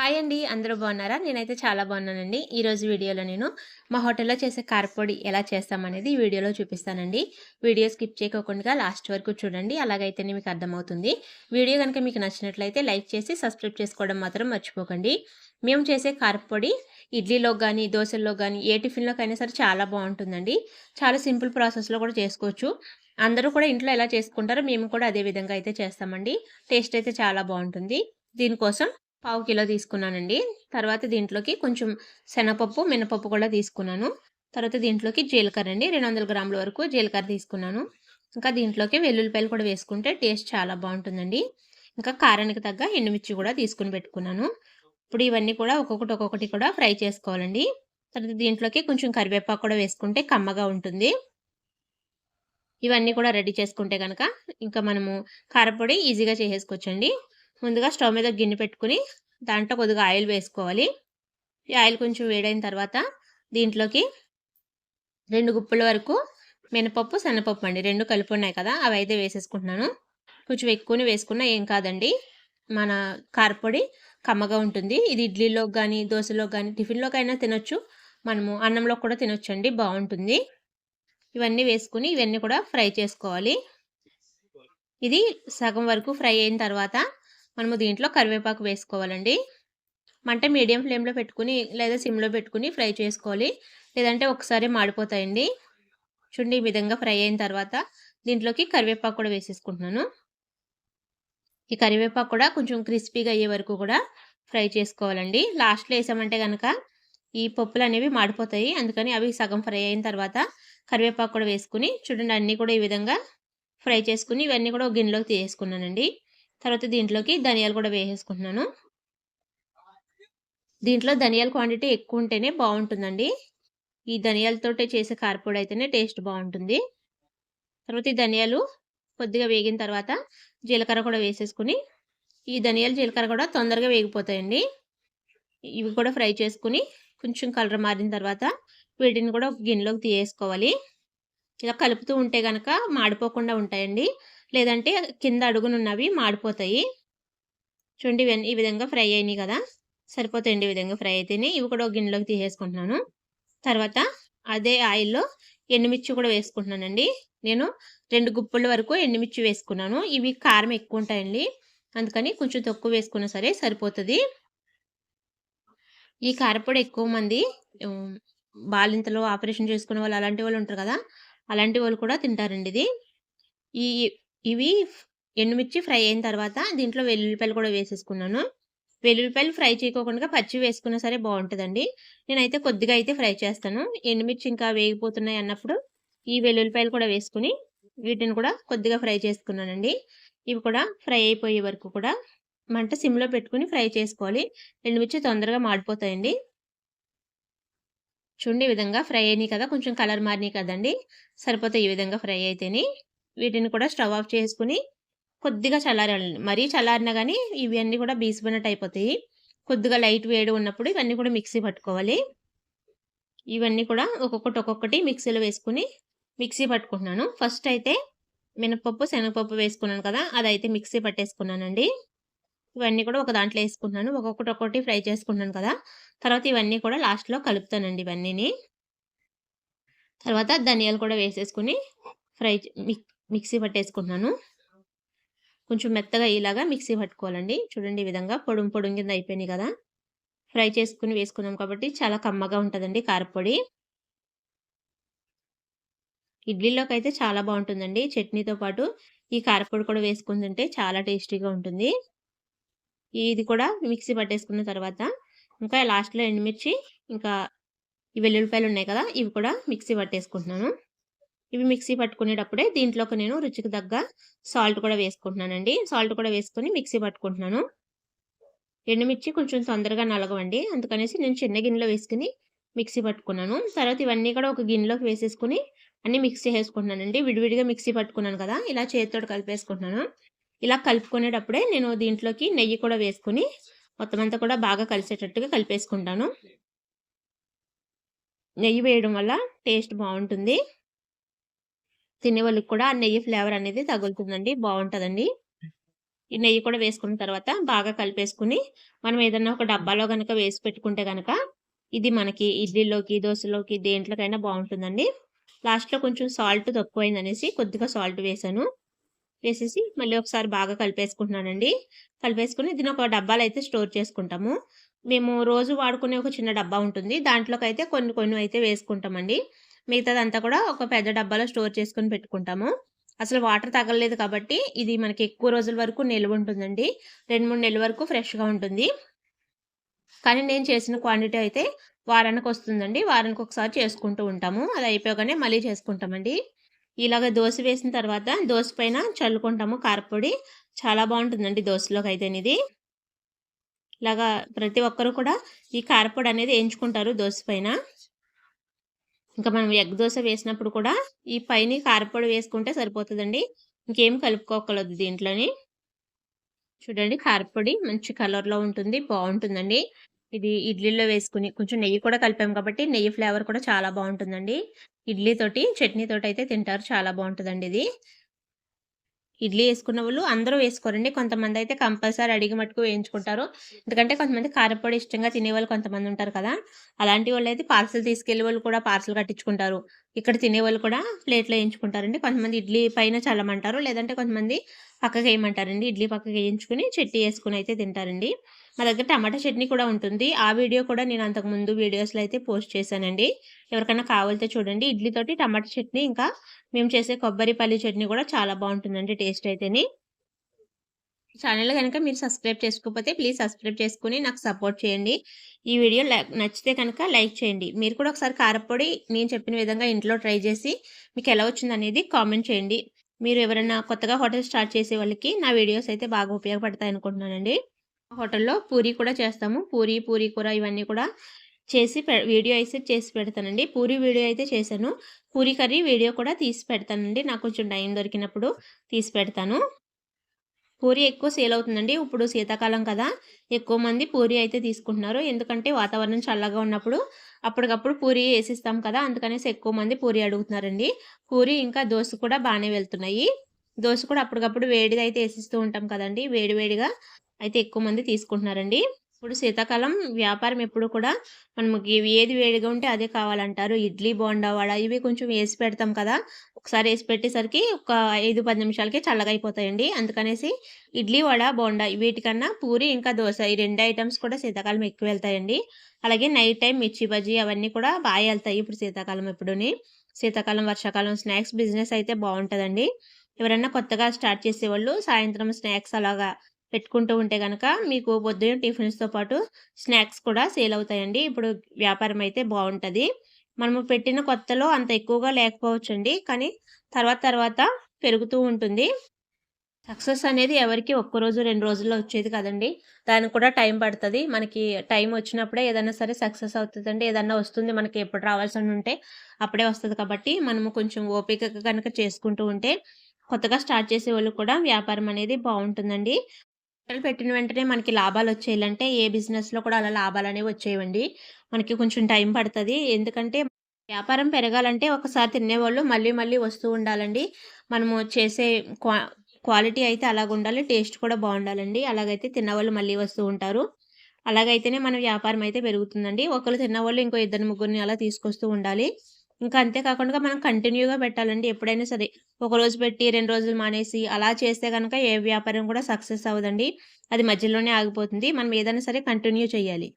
Hi అండి అందరూ బాగున్నారా? నేనైతే చాలా బాగున్నానండి. ఈరోజు వీడియోలో నేను మా హోటల్లో చేసే కారపొడి ఎలా చేస్తామనేది ఈ వీడియోలో చూపిస్తానండి. వీడియో స్కిప్ చేయకోకుండా లాస్ట్ వరకు చూడండి అలాగైతేనే మీకు అర్థమవుతుంది. వీడియో కనుక మీకు నచ్చినట్లయితే లైక్ చేసి సబ్స్క్రైబ్ చేసుకోవడం మాత్రం మర్చిపోకండి. మేము చేసే కారపొడి ఇడ్లీలో కానీ దోశల్లో కానీ ఏ టిఫిన్లోకైనా సరే చాలా బాగుంటుందండి. చాలా సింపుల్ ప్రాసెస్లో కూడా చేసుకోవచ్చు. అందరూ కూడా ఇంట్లో ఎలా చేసుకుంటారో మేము కూడా అదే విధంగా అయితే చేస్తామండి. టేస్ట్ అయితే చాలా బాగుంటుంది. దీనికోసం పావు కిలో తీసుకున్నానండి. తర్వాత దీంట్లోకి కొంచెం శనగపప్పు మినపప్పు కూడా తీసుకున్నాను. తర్వాత దీంట్లోకి జీలకర్ర అండి. రెండు వందల గ్రాముల వరకు జీలకర్ర తీసుకున్నాను. ఇంకా దీంట్లోకి వెల్లుల్లిపాయలు కూడా వేసుకుంటే టేస్ట్ చాలా బాగుంటుందండి. ఇంకా కారానికి తగ్గ ఎండుమిర్చి కూడా తీసుకుని పెట్టుకున్నాను. ఇప్పుడు ఇవన్నీ కూడా ఒక్కొక్కటి ఒక్కొక్కటి కూడా ఫ్రై చేసుకోవాలండి. తర్వాత దీంట్లోకి కొంచెం కరివేపాకు కూడా వేసుకుంటే కమ్మగా ఉంటుంది. ఇవన్నీ కూడా రెడీ చేసుకుంటే కనుక ఇంకా మనము కారపొడి ఈజీగా చేసేసుకోవచ్చండి. ముందుగా స్టవ్ మీద గిన్నె పెట్టుకుని దాంట్లో కొద్దిగా ఆయిల్ వేసుకోవాలి. ఈ ఆయిల్ కొంచెం వేడైన తర్వాత దీంట్లోకి రెండు గుప్పల వరకు మినపప్పు శనపప్పు అండి. రెండు కలిపి ఉన్నాయి కదా అవి అయితే వేసేసుకుంటున్నాను. కొంచెం ఎక్కువని వేసుకున్నా ఏం కాదండి. మన కారపొడి కమ్మగా ఉంటుంది. ఇది ఇడ్లీలో కానీ దోశలో కానీ టిఫిన్లోకైనా తినొచ్చు. మనము అన్నంలో కూడా తినొచ్చండి. బాగుంటుంది. ఇవన్నీ వేసుకుని ఇవన్నీ కూడా ఫ్రై చేసుకోవాలి. ఇది సగం వరకు ఫ్రై అయిన తర్వాత మనము దీంట్లో కరివేపాకు వేసుకోవాలండి. మంట మీడియం ఫ్లేమ్లో పెట్టుకుని లేదా సిమ్లో పెట్టుకుని ఫ్రై చేసుకోవాలి. లేదంటే ఒకసారి మాడిపోతాయండి. చూడండి ఈ విధంగా ఫ్రై అయిన తర్వాత దీంట్లోకి కరివేపాకు కూడా వేసేసుకుంటున్నాను. ఈ కరివేపాకు కూడా కొంచెం క్రిస్పీగా అయ్యే వరకు కూడా ఫ్రై చేసుకోవాలండి. లాస్ట్లో వేసామంటే కనుక ఈ పప్పులు అనేవి మాడిపోతాయి. అందుకని అవి సగం ఫ్రై అయిన తర్వాత కరివేపాకు కూడా వేసుకుని చూడండి అన్నీ కూడా ఈ విధంగా ఫ్రై చేసుకుని ఇవన్నీ కూడా ఒక గిన్నెలోకి తీసుకున్నానండి తర్వాత దీంట్లోకి ధనియాలు కూడా వేసేసుకుంటున్నాను. దీంట్లో ధనియాల క్వాంటిటీ ఎక్కువ ఉంటేనే బాగుంటుందండి. ఈ ధనియాలతో చేసే కారపొడి అయితేనే టేస్ట్ బాగుంటుంది. తర్వాత ఈ ధనియాలు కొద్దిగా వేగిన తర్వాత జీలకర్ర కూడా వేసేసుకుని ఈ ధనియాలు జీలకర్ర కూడా తొందరగా వేగిపోతాయండి. ఇవి కూడా ఫ్రై చేసుకుని కొంచెం కలర్ మారిన తర్వాత వీటిని కూడా గిన్నెలోకి తీయేసుకోవాలి ఇలా కలుపుతూ ఉంటే కనుక మాడిపోకుండా ఉంటాయండి. లేదంటే కింద అడుగునున్నవి మాడిపోతాయి. చూడండి ఈ విధంగా ఫ్రై అయినాయి కదా. సరిపోతాయండి ఈ విధంగా ఫ్రై అయితేనే. ఇవి కూడా ఒక గిన్నెలోకి తీసేసుకుంటున్నాను. తర్వాత అదే ఆయిల్లో ఎండుమిర్చి కూడా వేసుకుంటున్నానండి. నేను రెండు గుప్పల వరకు ఎండుమిర్చి వేసుకున్నాను. ఇవి కారం ఎక్కువ ఉంటాయండి. అందుకని కొంచెం తక్కువ వేసుకున్నా సరే సరిపోతుంది. ఈ కారపొడి ఎక్కువ మంది బాలింతలో ఆపరేషన్ చేసుకునే వాళ్ళు అలాంటి వాళ్ళు ఉంటారు కదా. అలాంటి వాళ్ళు కూడా తింటారండి ఇది. ఈ ఇవి ఎండుమిర్చి ఫ్రై అయిన తర్వాత దీంట్లో వెల్లుల్లిపాయలు కూడా వేసేసుకున్నాను. వెల్లుల్లిపాయలు ఫ్రై చేయకోకుండా పచ్చి వేసుకున్నా సరే బాగుంటుందండి. నేనైతే కొద్దిగా అయితే ఫ్రై చేస్తాను. ఎండుమిర్చి ఇంకా వేగిపోతున్నాయి అన్నప్పుడు ఈ వెల్లుల్లిపాయలు కూడా వేసుకుని వీటిని కూడా కొద్దిగా ఫ్రై చేసుకున్నానండి. ఇవి కూడా ఫ్రై అయిపోయే వరకు కూడా మంట సిమ్లో పెట్టుకుని ఫ్రై చేసుకోవాలి. ఎండుమిర్చి తొందరగా మాడిపోతాయండి. చూడండి ఈ విధంగా ఫ్రై అయినాయి కదా కొంచెం కలర్ మారినాయి కదండి. సరిపోతాయి ఈ విధంగా ఫ్రై అయితేనే. వీటిని కూడా స్టవ్ ఆఫ్ చేసుకుని కొద్దిగా చల్లారాలి మరీ చల్లారినా కానీ ఇవన్నీ కూడా బీసిపోయినట్టు అయిపోతాయి. కొద్దిగా లైట్ వేడి ఉన్నప్పుడు ఇవన్నీ కూడా మిక్సీ పట్టుకోవాలి. ఇవన్నీ కూడా ఒక్కొక్కటి ఒక్కొక్కటి మిక్సీలో వేసుకుని మిక్సీ పట్టుకుంటున్నాను. ఫస్ట్ అయితే మినపప్పు శనగపప్పు వేసుకున్నాను కదా అదైతే మిక్సీ పట్టేసుకున్నానండి. ఇవన్నీ కూడా ఒక దాంట్లో వేసుకుంటున్నాను. ఒక్కొక్కటి ఒక్కొక్కటి ఫ్రై చేసుకుంటున్నాను కదా తర్వాత ఇవన్నీ కూడా లాస్ట్లో కలుపుతానండి ఇవన్నీని. తర్వాత ధనియాలు కూడా వేసేసుకుని ఫ్రై మిక్సీ పట్టేసుకుంటున్నాను. కొంచెం మెత్తగా ఇలాగా మిక్సీ పట్టుకోవాలండి. చూడండి ఈ విధంగా పొడుం పొడుం కింద అయిపోయినాయి కదా. ఫ్రై చేసుకుని వేసుకున్నాం కాబట్టి చాలా కమ్మగా ఉంటుందండి కారపొడి. ఇడ్లీలోకి అయితే చాలా బాగుంటుందండి. చట్నీతో పాటు ఈ కారపొడి కూడా వేసుకుని తింటే చాలా టేస్టీగా ఉంటుంది. ఇది కూడా మిక్సీ పట్టేసుకున్న తర్వాత ఇంకా లాస్ట్లో ఎండుమిర్చి ఇంకా ఈ వెల్లుల్లిపాయలు ఉన్నాయి కదా ఇవి కూడా మిక్సీ పట్టేసుకుంటున్నాను. ఇవి మిక్సీ పట్టుకునేటప్పుడే దీంట్లోకి నేను రుచికి తగ్గ సాల్ట్ కూడా వేసుకుంటున్నానండి. సాల్ట్ కూడా వేసుకొని మిక్సీ పట్టుకుంటున్నాను. ఎండుమిర్చి కొంచెం తొందరగా నలగవండి. అందుకనేసి నేను చిన్న గిన్నెలో వేసుకుని మిక్సీ పట్టుకున్నాను. తర్వాత ఇవన్నీ కూడా ఒక గిన్నెలోకి వేసేసుకుని అన్ని మిక్సీ చేసుకుంటున్నానండి విడివిడిగా మిక్సీ పట్టుకున్నాను కదా ఇలా చేతితో కలిపేసుకుంటున్నాను. ఇలా కలుపుకునేటప్పుడే నేను దీంట్లోకి నెయ్యి కూడా వేసుకుని మొత్తం అంతా కూడా బాగా కలిసేటట్టుగా కలిపేసుకుంటాను. నెయ్యి వేయడం వల్ల టేస్ట్ బాగుంటుంది. తినే వాళ్ళకి కూడా ఆ నెయ్యి ఫ్లేవర్ అనేది తగులుతుందండి బాగుంటుందండి. ఈ నెయ్యి కూడా వేసుకున్న తర్వాత బాగా కలిపేసుకుని మనం ఏదన్నా ఒక డబ్బాలో కనుక వేసి పెట్టుకుంటే కనుక ఇది మనకి ఇడ్లీలోకి దోశలోకి దేంట్లోకైనా బాగుంటుందండి. లాస్ట్లో కొంచెం సాల్ట్ తక్కువైంది అనేసి కొద్దిగా సాల్ట్ వేసాను. వేసేసి మళ్ళీ ఒకసారి బాగా కలిపేసుకుంటున్నానండి. కలిపేసుకుని దీని ఒక డబ్బాలు అయితే స్టోర్ చేసుకుంటాము. మేము రోజు వాడుకునే ఒక చిన్న డబ్బా ఉంటుంది. దాంట్లోకి అయితే కొన్ని కొన్ని అయితే వేసుకుంటామండి. మిగతాదంతా కూడా ఒక పెద్ద డబ్బాలో స్టోర్ చేసుకొని పెట్టుకుంటాము. అసలు వాటర్ తగలలేదు కాబట్టి ఇది మనకి ఎక్కువ రోజుల వరకు నిల్వ ఉంటుందండి. రెండు మూడు నెలల వరకు ఫ్రెష్గా ఉంటుంది. కానీ నేను చేసిన క్వాంటిటీ అయితే వారానికి వస్తుందండి. వారానికి ఒకసారి చేసుకుంటూ ఉంటాము. అది అయిపోగానే మళ్ళీ చేసుకుంటామండి. ఇలాగ దోశ వేసిన తర్వాత దోశ పైన చల్లుకుంటాము కారపొడి. చాలా బాగుంటుందండి దోశలోకి అయితే ఇది ఇలాగా ప్రతి ఒక్కరు కూడా ఈ కారపొడి అనేది వేయించుకుంటారు దోశ పైన. ఇంకా మనం ఎగ్ దోశ వేసినప్పుడు కూడా ఈ పైన కారపొడి వేసుకుంటే సరిపోతుందండి. ఇంకేం కలుపుకోకలదు దీంట్లోని. చూడండి కారపొడి మంచి కలర్లో ఉంటుంది బాగుంటుందండి. ఇది ఇడ్లీలో వేసుకుని కొంచెం నెయ్యి కూడా కలిపాం కాబట్టి నెయ్యి ఫ్లేవర్ కూడా చాలా బాగుంటుందండి. ఇడ్లీ తోటి చట్నీ తోటి అయితే తింటారు చాలా బాగుంటుందండి ఇది. ఇడ్లీ వేసుకున్న వాళ్ళు అందరూ వేసుకోరండి. కొంతమంది అయితే కంపల్సరీ అడిగి మట్టుకు వేయించుకుంటారు. ఎందుకంటే కొంతమంది కారపొడి ఇష్టంగా తినేవాళ్ళు కొంతమంది ఉంటారు కదా. అలాంటి వాళ్ళు అయితే పార్సల్ తీసుకెళ్ళే వాళ్ళు కూడా పార్సల్ కట్టించుకుంటారు. ఇక్కడ తినేవాళ్ళు కూడా ప్లేట్లో వేయించుకుంటారండి. కొంతమంది ఇడ్లీ పైన చల్లమంటారు. లేదంటే కొంతమంది పక్కకి వేయమంటారండి. ఇడ్లీ పక్కకి వేయించుకుని చట్నీ వేసుకుని అయితే తింటారండి. మా దగ్గర టమాటా చట్నీ కూడా ఉంటుంది. ఆ వీడియో కూడా నేను అంతకుముందు వీడియోస్లో అయితే పోస్ట్ చేశానండి. ఎవరికైనా కావాలితే చూడండి. ఇడ్లీతోటి టమాటా చట్నీ ఇంకా మేము చేసే కొబ్బరి పల్లి చట్నీ కూడా చాలా బాగుంటుందండి టేస్ట్ అయితేని. ఛానల్ కనుక మీరు సబ్స్క్రైబ్ చేసుకోకపోతే ప్లీజ్ సబ్స్క్రైబ్ చేసుకుని నాకు సపోర్ట్ చేయండి. ఈ వీడియో నచ్చితే కనుక లైక్ చేయండి. మీరు కూడా ఒకసారి కారపొడి నేను చెప్పిన విధంగా ఇంట్లో ట్రై చేసి మీకు ఎలా వచ్చింది అనేది కామెంట్ చేయండి. మీరు ఎవరైనా కొత్తగా హోటల్ స్టార్ట్ చేసే వాళ్ళకి నా వీడియోస్ అయితే బాగా ఉపయోగపడతాయి అనుకుంటున్నానండి. హోటల్లో పూరి కూడా చేస్తాము. పూరి పూరి కూర ఇవన్నీ కూడా చేసి వీడియో అయితే చేసి పెడతానండి. పూరి వీడియో అయితే చేశాను. పూరి కర్రీ వీడియో కూడా తీసి పెడతానండి. నాకు కొంచెం టైం దొరికినప్పుడు తీసి పెడతాను. పూరి ఎక్కువ సేల్ అవుతుందండి. ఇప్పుడు శీతాకాలం కదా. ఎక్కువ మంది పూరి అయితే తీసుకుంటున్నారు. ఎందుకంటే వాతావరణం చల్లగా ఉన్నప్పుడు అప్పటికప్పుడు పూరి వేసిస్తాం కదా. అందుకనేసి ఎక్కువ మంది పూరి అడుగుతున్నారండి. పూరి ఇంకా దోశ కూడా బాగానే వెళ్తున్నాయి. దోశ కూడా అప్పటికప్పుడు వేడిది అయితే వేసిస్తూ ఉంటాం కదండి. వేడివేడిగా అయితే ఎక్కువ మంది తీసుకుంటున్నారండి. ఇప్పుడు శీతాకాలం వ్యాపారం ఎప్పుడు కూడా మనకి ఏది వేడిగా ఉంటే అదే కావాలంటారు. ఇడ్లీ బోండా వడ ఇవి కొంచెం వేసి పెడతాం కదా. ఒకసారి వేసి పెట్టేసరికి ఒక ఐదు పది నిమిషాలకి చల్లగా అయిపోతాయండి. అందుకనేసి ఇడ్లీ వడ బోండా వీటికన్నా పూరి ఇంకా దోశ ఈ రెండు ఐటమ్స్ కూడా శీతాకాలం ఎక్కువ వెళ్తాయండి. అలాగే నైట్ టైం మిర్చి బజ్జీ అవన్నీ కూడా బాగా వెళ్తాయి ఇప్పుడు శీతాకాలం ఎప్పుడుని. శీతాకాలం వర్షాకాలం స్నాక్స్ బిజినెస్ అయితే బాగుంటుందండి. ఎవరైనా కొత్తగా స్టార్ట్ చేసేవాళ్ళు సాయంత్రం స్నాక్స్ అలాగా పెట్టుకుంటూ ఉంటే కనుక మీకు పొద్దున్న టిఫిన్స్తో పాటు స్నాక్స్ కూడా సేల్ అవుతాయండి. ఇప్పుడు వ్యాపారం అయితే బాగుంటుంది. మనము పెట్టిన కొత్తలో అంత ఎక్కువగా లేకపోవచ్చండి. కానీ తర్వాత తర్వాత పెరుగుతూ ఉంటుంది. సక్సెస్ అనేది ఎవరికి ఒక్కరోజు రెండు రోజుల్లో వచ్చేది కదండి. దానికి కూడా టైం పడుతుంది. మనకి టైం వచ్చినప్పుడే ఏదైనా సరే సక్సెస్ అవుతుందండి. ఏదన్నా వస్తుంది మనకి ఎప్పుడు రావాల్సి ఉంటే అప్పుడే వస్తుంది కాబట్టి మనము కొంచెం ఓపిక కనుక చేసుకుంటూ ఉంటే కొత్తగా స్టార్ట్ చేసే వాళ్ళు కూడా వ్యాపారం అనేది బాగుంటుందండి. పెట్టలు పెట్టిన వెంటనే మనకి లాభాలు వచ్చేయాలంటే ఏ బిజినెస్లో కూడా అలా లాభాలు అనేవి వచ్చేయండి. మనకి కొంచెం టైం పడుతుంది. ఎందుకంటే వ్యాపారం పెరగాలంటే ఒకసారి తినేవాళ్ళు మళ్ళీ మళ్ళీ వస్తూ ఉండాలండి. మనము చేసే క్వా క్వాలిటీ అయితే అలాగ ఉండాలి. టేస్ట్ కూడా బాగుండాలండి. అలాగైతే తిన్నవాళ్ళు మళ్ళీ వస్తూ ఉంటారు. అలాగైతేనే మన వ్యాపారం అయితే పెరుగుతుందండి. ఒకరు తిన్నవాళ్ళు ఇంకో ఇద్దరు ముగ్గురిని అలా తీసుకొస్తూ ఉండాలి. ఇంకా అంతేకాకుండా మనం కంటిన్యూగా పెట్టాలండి ఎప్పుడైనా సరే. ఒక రోజు పెట్టి రెండు రోజులు మానేసి అలా చేస్తే కనుక ఏ వ్యాపారం కూడా సక్సెస్ అవ్వదండి. అది మధ్యలోనే ఆగిపోతుంది. మనం ఏదైనా సరే కంటిన్యూ చేయాలి.